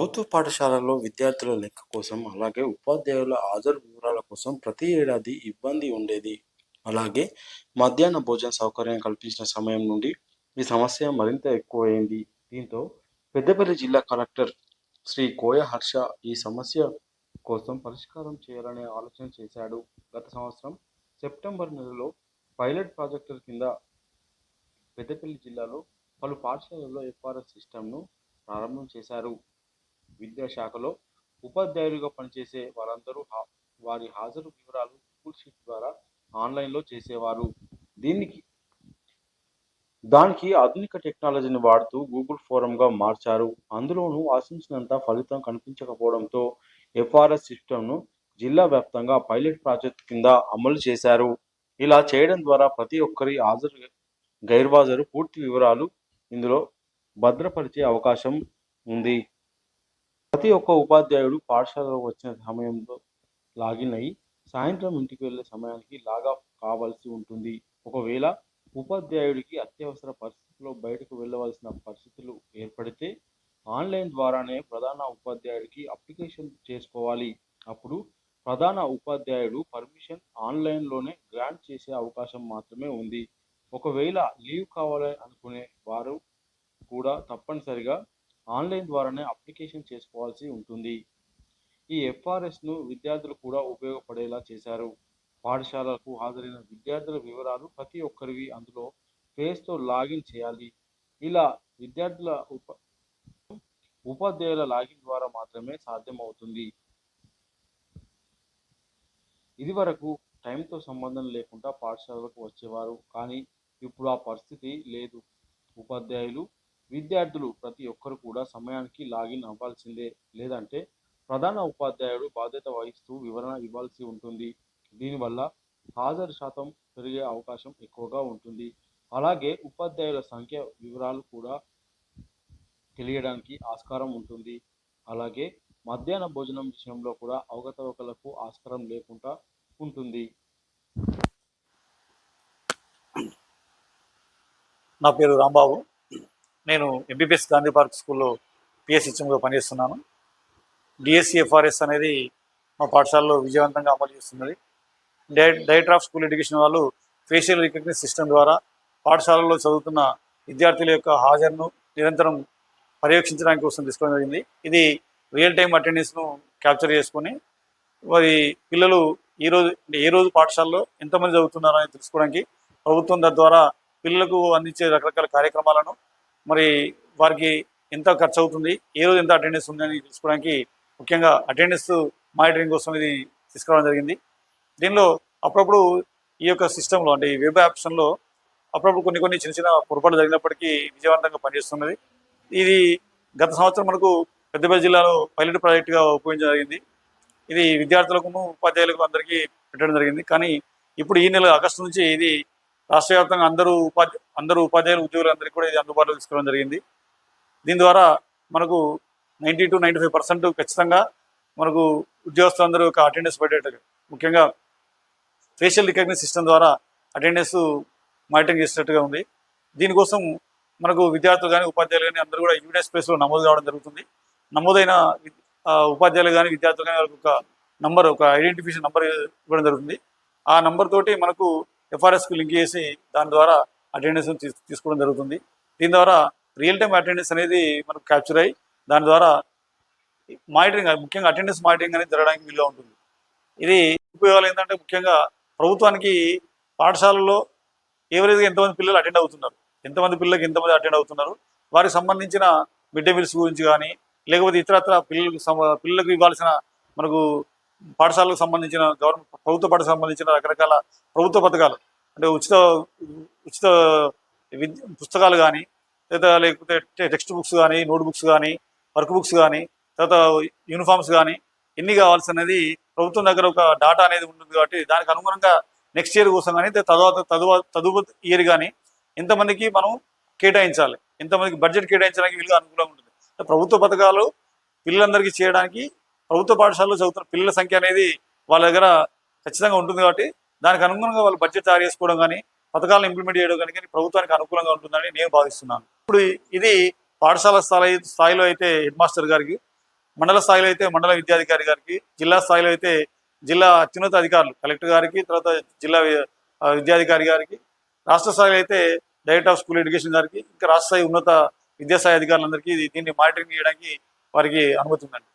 ప్రభుత్వ పాఠశాలల్లో విద్యార్థుల లెక్క కోసం, అలాగే ఉపాధ్యాయుల హాజరు వివరాల కోసం ప్రతి ఏడాది ఇబ్బంది ఉండేది. అలాగే మధ్యాహ్న భోజన సౌకర్యం కల్పించిన సమయం నుండి ఈ సమస్య మరింత ఎక్కువైంది. దీంతో పెద్దపల్లి జిల్లా కలెక్టర్ శ్రీ కోయ హర్ష ఈ సమస్య కోసం పరిష్కారం చేయాలనే ఆలోచన చేశాడు. గత సంవత్సరం సెప్టెంబర్ నెలలో పైలట్ ప్రాజెక్టుల కింద పెద్దపల్లి జిల్లాలో పలు పాఠశాలల్లో ఎఫ్ఆర్ఎస్ సిస్టమ్ను ప్రారంభం చేశారు. విద్యాశాఖలో ఉపాధ్యాయులుగా పనిచేసే వారందరూ వారి హాజరు వివరాలు గూగుల్ షీట్ ద్వారా ఆన్లైన్లో చేసేవారు. దీనికి దానికి ఆధునిక టెక్నాలజీని వాడుతూ గూగుల్ ఫోరంగా మార్చారు. అందులోనూ ఆశించినంత ఫలితం కనిపించకపోవడంతో ఎఫ్ఆర్ఎస్ సిస్టమ్ను జిల్లా వ్యాప్తంగా పైలట్ ప్రాజెక్టు కింద అమలు చేశారు. ఇలా చేయడం ద్వారా ప్రతి ఒక్కరి హాజరు, గైర్హాజరు పూర్తి వివరాలు ఇందులో భద్రపరిచే అవకాశం ఉంది. ప్రతి ఒక్క ఉపాధ్యాయుడు పాఠశాలకు వచ్చిన సమయంలో లాగిన్ అయి, సాయంత్రం ఇంటికి వెళ్ళే సమయానికి లాగాఫ్ కావాల్సి ఉంటుంది. ఒకవేళ ఉపాధ్యాయుడికి అత్యవసర పరిస్థితుల్లో బయటకు వెళ్ళవలసిన పరిస్థితులు ఏర్పడితే ఆన్లైన్ ద్వారానే ప్రధాన ఉపాధ్యాయుడికి అప్లికేషన్ చేసుకోవాలి. అప్పుడు ప్రధాన ఉపాధ్యాయుడు పర్మిషన్ ఆన్లైన్లోనే గ్రాంట్ చేసే అవకాశం మాత్రమే ఉంది. ఒకవేళ లీవ్ కావాలి అనుకునే వారు కూడా తప్పనిసరిగా ఆన్లైన్ ద్వారానే అప్లికేషన్ చేసుకోవాల్సి ఉంటుంది. ఈ ఎఫ్ఆర్ఎస్ను విద్యార్థులు కూడా ఉపయోగపడేలా చేశారు. పాఠశాలకు హాజరైన విద్యార్థుల వివరాలు ప్రతి ఒక్కరివి అందులో ఫేస్తో లాగిన్ చేయాలి. ఇలా విద్యార్థుల ఉప ఉపాధ్యాయుల లాగిన్ ద్వారా మాత్రమే సాధ్యమవుతుంది. ఇదివరకు టైంతో సంబంధం లేకుండా పాఠశాలలకు వచ్చేవారు. కానీ ఇప్పుడు ఆ పరిస్థితి లేదు. ఉపాధ్యాయులు, విద్యార్థులు ప్రతి ఒక్కరు కూడా సమయానికి లాగిన్ అవ్వాల్సిందే. లేదంటే ప్రధాన ఉపాధ్యాయుడు బాధ్యత వహిస్తూ వివరణ ఇవ్వాల్సి ఉంటుంది. దీనివల్ల హాజరు శాతం పెరిగే అవకాశం ఎక్కువగా ఉంటుంది. అలాగే ఉపాధ్యాయుల సంఖ్య వివరాలు కూడా తెలియడానికి ఆస్కారం ఉంటుంది. అలాగే మధ్యాహ్న భోజనం విషయంలో కూడా అవకతవకలకు ఆస్కారం లేకుండా ఉంటుంది. నా పేరు రాంబాబు నేను ఎంబీబీఎస్ గాంధీ పార్క్ స్కూల్లో పిఎస్ హెచ్ఎంగా పనిచేస్తున్నాను. డిఎస్సిఎఫ్ఆర్ఎస్ అనేది మా పాఠశాలలో విజయవంతంగా అమలు చేస్తున్నది. డై డైరెక్టర్ ఆఫ్ స్కూల్ ఎడ్యుకేషన్ వాళ్ళు ఫేషియల్ రికగ్నిస్ సిస్టమ్ ద్వారా పాఠశాలలో చదువుతున్న విద్యార్థుల యొక్క హాజరును నిరంతరం పర్యవేక్షించడానికి కోసం తీసుకోవడం జరిగింది. ఇది రియల్ టైం అటెండెన్స్ను క్యాప్చర్ చేసుకొని వారి పిల్లలు ఈ రోజు అంటే ఏ రోజు పాఠశాలలో ఎంతమంది చదువుతున్నారో అని తెలుసుకోవడానికి ప్రభుత్వం తద్వారా పిల్లలకు అందించే రకరకాల కార్యక్రమాలను మరి వారికి ఎంత ఖర్చు అవుతుంది ఏ రోజు ఎంత అటెండెన్స్ ఉందని తెలుసుకోవడానికి ముఖ్యంగా అటెండెన్స్ మానిటరింగ్ కోసం ఇది తీసుకురావడం జరిగింది. దీనిలో అప్పుడప్పుడు ఈ యొక్క సిస్టంలో అంటే ఈ వెబ్ ఆప్షన్లో అప్పుడప్పుడు కొన్ని కొన్ని చిన్న చిన్న పొరపాట్లు జరిగినప్పటికీ విజయవంతంగా పనిచేస్తున్నది. ఇది గత సంవత్సరం మనకు పెద్దపల్లి జిల్లాలో పైలట్ ప్రాజెక్టుగా ఉపయోగించడం జరిగింది. ఇది విద్యార్థులకు ఉపాధ్యాయులకు అందరికీ పెట్టడం జరిగింది. కానీ ఇప్పుడు ఈ నెల ఆగస్టు నుంచి ఇది రాష్ట్ర వ్యాప్తంగా అందరూ ఉపాధి అందరూ ఉపాధ్యాయులు ఉద్యోగులందరికీ కూడా ఇది అందుబాటులో తీసుకోవడం జరిగింది. దీని ద్వారా మనకు ninety two ninety five percent ఖచ్చితంగా మనకు ఉద్యోగస్తులందరూ ఒక అటెండెన్స్ పెట్టేటట్టు ముఖ్యంగా ఫేషియల్ రికగ్నిషన్ సిస్టమ్ ద్వారా అటెండెన్స్ మానిటరింగ్ చేసినట్టుగా ఉంది. దీనికోసం మనకు విద్యార్థులు కానీ ఉపాధ్యాయులు కానీ అందరూ కూడా యూనియన్ స్పేస్లో నమోదు కావడం జరుగుతుంది. నమోదైన ఆ, ఉపాధ్యాయులు కానీ విద్యార్థులు కానీ వాళ్ళకి ఒక నంబర్ ఒక ఐడెంటిఫికేషన్ నంబర్ ఇవ్వడం జరుగుతుంది. ఆ నంబర్ తోటి మనకు ఎఫ్ఆర్ఎస్కి లింక్ చేసి దాని ద్వారా అటెండెన్స్ తీసుకోవడం జరుగుతుంది. దీని ద్వారా రియల్ టైం అటెండెన్స్ అనేది మనకు క్యాప్చర్ అయ్యి దాని ద్వారా మానిటరింగ్ ముఖ్యంగా అటెండెన్స్ మానిటరింగ్ అనేది జరగడానికి వీలుగా ఉంటుంది. ఇది ఉపయోగాలు ఏంటంటే ముఖ్యంగా ప్రభుత్వానికి పాఠశాలలో ఎవరైతే ఎంతమంది పిల్లలు అటెండ్ అవుతున్నారు? ఎంతమంది పిల్లలకి ఎంతమంది అటెండ్ అవుతున్నారు? వారికి సంబంధించిన మిడ్ డే మీల్స్ గురించి కానీ లేకపోతే ఇతరత్ర పిల్లలకు పిల్లలకు ఇవ్వాల్సిన మనకు పాఠశాలకు సంబంధించిన గవర్నమెంట్ ప్రభుత్వ పాఠశాలకు సంబంధించిన రకరకాల ప్రభుత్వ పథకాలు అంటే ఉచిత ఉచిత విద్య పుస్తకాలు కానీ లేదా లేకపోతే టెక్స్ట్ బుక్స్ కానీ నోట్ బుక్స్ కానీ వర్క్ బుక్స్ కానీ తర్వాత యూనిఫామ్స్ కానీ ఎన్ని కావాల్సినది ప్రభుత్వం దగ్గర ఒక డాటా అనేది ఉంటుంది కాబట్టి దానికి అనుగుణంగా నెక్స్ట్ ఇయర్ కోసం కానీ తర్వాత తదువ తదువ ఇయర్ కానీ ఎంతమందికి మనం కేటాయించాలి. ఎంతమందికి బడ్జెట్ కేటాయించడానికి వీలుగా అనుకూలంగా ఉంటుంది. ప్రభుత్వ పథకాలు పిల్లలందరికీ చేయడానికి ప్రభుత్వ పాఠశాలలో చదువుతున్న పిల్లల సంఖ్య అనేది వాళ్ళ దగ్గర ఖచ్చితంగా ఉంటుంది కాబట్టి దానికి అనుగుణంగా వాళ్ళు బడ్జెట్ తయారు చేసుకోవడం కానీ పథకాలను ఇంప్లిమెంట్ చేయడం కానీ కానీ ప్రభుత్వానికి అనుకూలంగా ఉంటుందని నేను భావిస్తున్నాను. ఇప్పుడు ఇది పాఠశాల స్థాయి స్థాయిలో అయితే హెడ్ మాస్టర్ గారికి మండల స్థాయిలో అయితే మండల విద్యాధికారి గారికి జిల్లా స్థాయిలో అయితే జిల్లా అత్యున్నత అధికారులు కలెక్టర్ గారికి తర్వాత జిల్లా విద్యాధికారి గారికి రాష్ట్ర స్థాయిలో అయితే డైరెక్టర్ ఆఫ్ స్కూల్ ఎడ్యుకేషన్ గారికి ఇంకా రాష్ట్ర స్థాయి ఉన్నత విద్యాస్థాయి అధికారులందరికీ దీన్ని మానిటరింగ్ చేయడానికి వారికి అనుమతి ఉందండి.